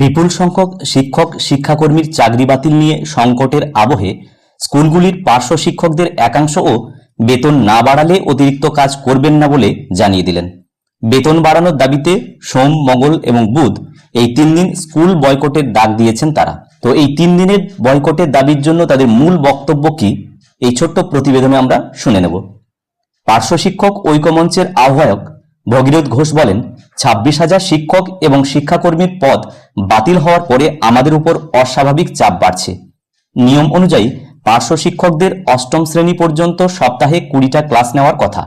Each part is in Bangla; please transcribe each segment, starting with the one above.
বিপুল সংখ্যক শিক্ষক, শিক্ষাকর্মীর চাকরি বাতিল নিয়ে সংকটের আবহে স্কুলগুলির পার্শ্ব শিক্ষকদের একাংশও বেতন না বাড়ালে অতিরিক্ত কাজ করবেন না বলে জানিয়ে দিলেন। বেতন বাড়ানোর দাবিতে সোম, মঙ্গল এবং বুধ এই তিন দিন স্কুল বয়কটের ডাক দিয়েছেন তারা। তো এই তিন দিনের বয়কটের দাবির জন্য তাদের মূল বক্তব্য কি? এই ছোট্ট প্রতিবেদনে আমরা শুনে নেব। পার্শ্ব শিক্ষক ঐক্যমঞ্চের আহ্বায়ক ভগীরথ ঘোষ বলেন, ছাব্বিশ হাজার শিক্ষক এবং শিক্ষাকর্মীর পদ বাতিল হওয়ার পরে আমাদের উপর অস্বাভাবিক চাপ বাড়ছে। নিয়ম অনুযায়ী পার্শ্ব শিক্ষকদের অষ্টম শ্রেণি পর্যন্ত সপ্তাহে কুড়িটা ক্লাস নেওয়ার কথা।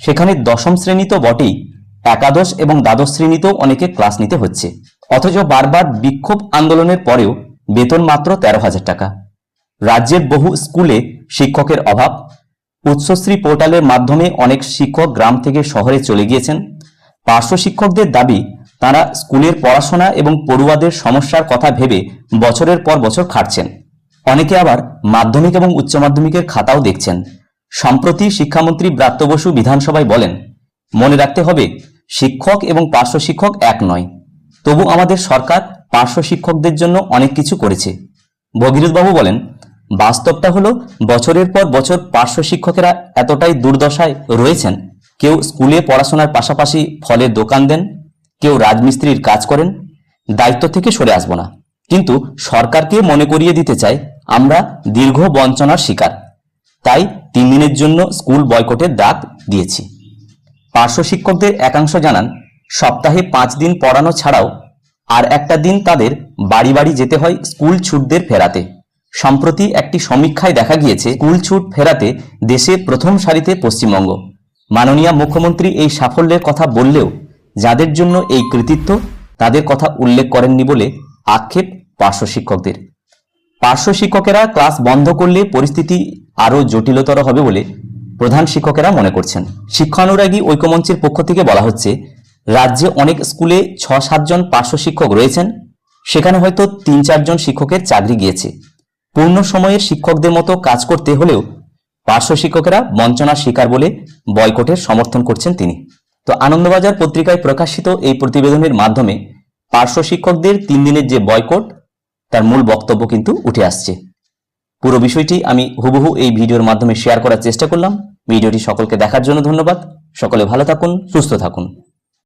সেখানে দশম শ্রেণি তো বটেই, একাদশ এবং দ্বাদশ শ্রেণীতেও অনেকে ক্লাস নিতে হচ্ছে। অথচ বারবার বিক্ষোভ আন্দোলনের পরেও বেতন মাত্র তেরো হাজার টাকা। রাজ্যের বহু স্কুলে শিক্ষকের অভাব উচ্চশ্রী পোর্টালের মাধ্যমে অনেক শিক্ষক গ্রাম থেকে শহরে চলে গিয়েছেন। পার্শ্ব শিক্ষকদের দাবি, তারা স্কুলের পড়াশোনা এবং পড়ুয়াদের সমস্যার কথা ভেবে বছরের পর বছর খাটছেন। অনেকে আবার মাধ্যমিক এবং উচ্চ মাধ্যমিকের খাতাও দেখছেন। সম্প্রতি শিক্ষামন্ত্রী ব্রাত্য বসু বিধানসভায় বলেন, মনে রাখতে হবে, শিক্ষক এবং পার্শ্ব শিক্ষক এক নয়। তবু আমাদের সরকার পার্শ্ব শিক্ষকদের জন্য অনেক কিছু করেছে। ভগীরথবাবু বলেন বাস্তবটা হলো, বছরের পর বছর পার্শ্ব শিক্ষকেরা এতটাই দুর্দশায় রয়েছেন। কেউ স্কুলে পড়াশোনার পাশাপাশি ফলের দোকান দেন, কেউ রাজমিস্ত্রির কাজ করেন, দায়িত্ব থেকে সরে আসব না। কিন্তু সরকারকে মনে করিয়ে দিতে চাই, আমরা দীর্ঘ বঞ্চনার শিকার। তাই তিন দিনের জন্য স্কুল বয়কটের ডাক দিয়েছি। পার্শ্ব শিক্ষকদের একাংশ জানান, সপ্তাহে পাঁচ দিন পড়ানো ছাড়াও আর একটা দিন তাদের বাড়ি বাড়ি যেতে হয় স্কুল ছুটদের ফেরাতে। সম্প্রতি একটি সমীক্ষায় দেখা গিয়েছে স্কুল ছুট ফেরাতে দেশে প্রথম সারিতে পশ্চিমবঙ্গ। মাননীয় মুখ্যমন্ত্রী এই সাফল্যের কথা বললেও যাদের জন্য এই কৃতিত্ব, তাদের কথা উল্লেখ করেননি বলে আক্ষেপ পার্শ্ব শিক্ষকদের। পার্শ্ব শিক্ষকেরা ক্লাস বন্ধ করলে পরিস্থিতি আরও জটিলতর হবে বলে প্রধান শিক্ষকেরা মনে করছেন। শিক্ষানুরাগী ঐক্যমঞ্চের পক্ষ থেকে বলা হচ্ছে, রাজ্যে অনেক স্কুলে ছ সাতজন পার্শ্ব শিক্ষক রয়েছেন, সেখানে হয়তো তিন চারজন শিক্ষকের চাকরি গিয়েছে। পূর্ণ সময়ের শিক্ষকদের মতো কাজ করতে হলেও পার্শ্ব শিক্ষকেরা বঞ্চনার শিকার বলে বয়কটের সমর্থন করছেন তিনি। তো আনন্দবাজার পত্রিকায় প্রকাশিত এই প্রতিবেদনের মাধ্যমে পার্শ্ব শিক্ষকদের তিন দিনের যে বয়কট, তার মূল বক্তব্য কিন্তু উঠে আসছে। পুরো বিষয়টি আমি হুবহু এই ভিডিওর মাধ্যমে শেয়ার করার চেষ্টা করলাম। ভিডিওটি সকলকে দেখার জন্য ধন্যবাদ। সকলে ভালো থাকুন, সুস্থ থাকুন।